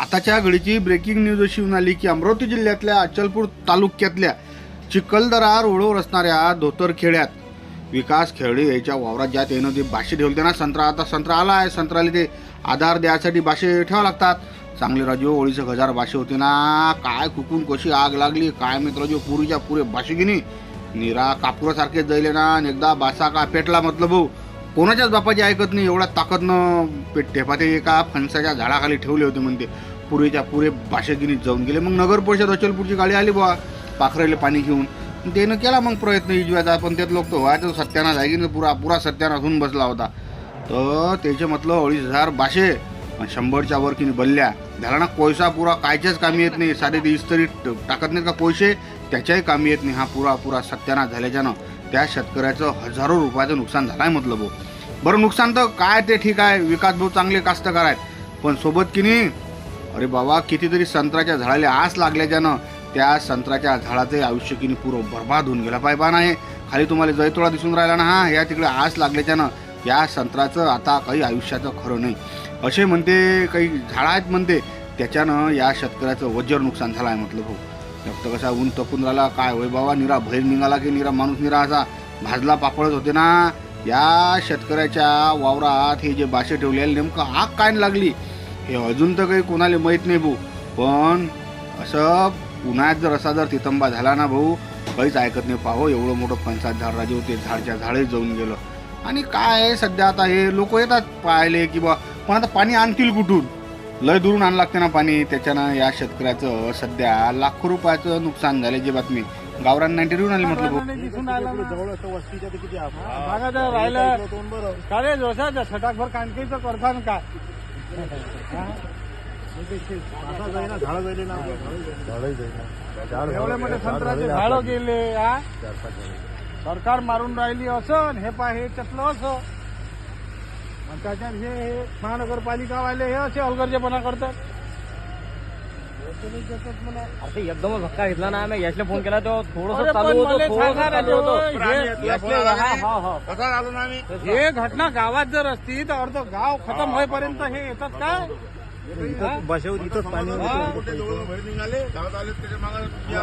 आताच्या घडीची breaking news अशी म्हणाली की अमरावती जिल्ह्यातल्या अचलपूर तालुक्यातल्या चिखलदरा रोडवर असणाऱ्या धोतरखेड्यात विकास खेळडे याच्या वावरात ज्यात येणं ते भाषे ठेवले ना संत्रा आता संत्रा आला आहे संत्राला ते आधार द्यायसाठी बाशे ठेवावं लागतात. चांगले राजू ओळीचं हजार बाशे होते ना. काय कुकून कशी आग लागली काय मित्र पुरीच्या पुरे बाशे गिनी निरा कापुरासारखे जळले ना. आणि एकदा बासा का पेटला मतलब भाऊ कोणाच्याच बापाची ऐकत नाही एवढ्या ताकदनं पेट ठेपाते एका फणसाच्या झाडाखाली ठेवले होते म्हणते. पुरेच्या पुरे बाशेगिनीत जाऊन गेले. मग नगर परिषद अचलपूरची गाडी आली बुवा पाखरेले पाणी घेऊन. त्यानं केला मग प्रयत्न इजवायचा पण त्यात लोक तो व्हायचं सत्यानाश आहे की नाही पुरा पुरा सत्यानाश होऊन बसला होता. तर त्याचे म्हटलं अडीच हजार बाशे आणि शंभरच्या वर किनी बल्ल्या. झाला ना कोळसा पुरा कायच्याच कामी येत नाही. साधे ते इस्त्री टाकत नाही का कोळसे त्याच्याही कामी येत नाही. हा पुरा पुरा सत्यानाश झाल्याच्यानं. त्या शेतकऱ्याचं हजारो रुपयाचं नुकसान झालं आहे म्हटलं भाऊ. बरं नुकसान तर काय ते ठीक आहे विकास भाऊ चांगले कास्तकार आहेत. पण सोबत की नाही अरे बाबा कितीतरी संत्र्याच्या झाडाला आस लागल्याच्यानं त्या संत्र्याच्या झाडाचे आयुष्य किनी पुरं बर्बाद होऊन गेला पाय पान आहे. खाली तुम्हाला जयतोळा दिसून राहिला ना हा या तिकडे आस लागल्याच्यानं या संत्र्याचं आता काही आयुष्याचं खरं नाही. असे म्हणते काही झाडं आहेत म्हणते त्याच्यानं या शेतकऱ्याचं वज्र नुकसान झालं आहे म्हटलं भाऊ. फक्त कसा ऊन तपून राहिला काय होय बाबा निरा भैर निघाला की निरा माणूस निरा असा भाजला पापडच होते ना. या शेतकऱ्याच्या वावरात हे जे बाशे ठेवले नेमकं आग काय लागली? हे अजून तर काही कोणाला माहीत नाही भाऊ. पण असं उन्हाळ्यात जर असा जर तितंबा झाला ना भाऊ काहीच ऐकत नाही. पाहो एवढं मोठं पंचायत झाड राजे होते झाडच्या झाडे जाऊन गेलं. आणि काय आहे सध्या आता हे लोक येतात पाहिले की बा पण आता पाणी आणतील कुठून? लय दुरून आण लागते ना पाणी. त्याच्यानं या शेतकऱ्याचं सध्या लाखो रुपयाचं नुकसान झाल्याची बातमी. गावरान नाईन्टी आली म्हटलं भाऊ. राहिला. हा. का रे छटाकभर काय हा? एवढे मोठे संत्र्याचे झाडं गेले हा? सरकार मारून राहिली असं हे पा हे त्यातलं असं. आणि त्याच्यात हे हे महानगरपालिका वाले हे असे हलगर्जेपणा करतात. अरे एकदमच धक्का घेतला ना मी याशला फोन केला तो थोडस चालू होतं थोडंसं चालू होतं. हे-. कसा आलो ना आम्ही? घटना गावात जर असती तर अर्ध गाव खतम होईपर्यंत हे येतात काय इथं बसवून इथंच पाणी. कुठे जवळ बाहेर निघाले गावात आले त्याच्यामागे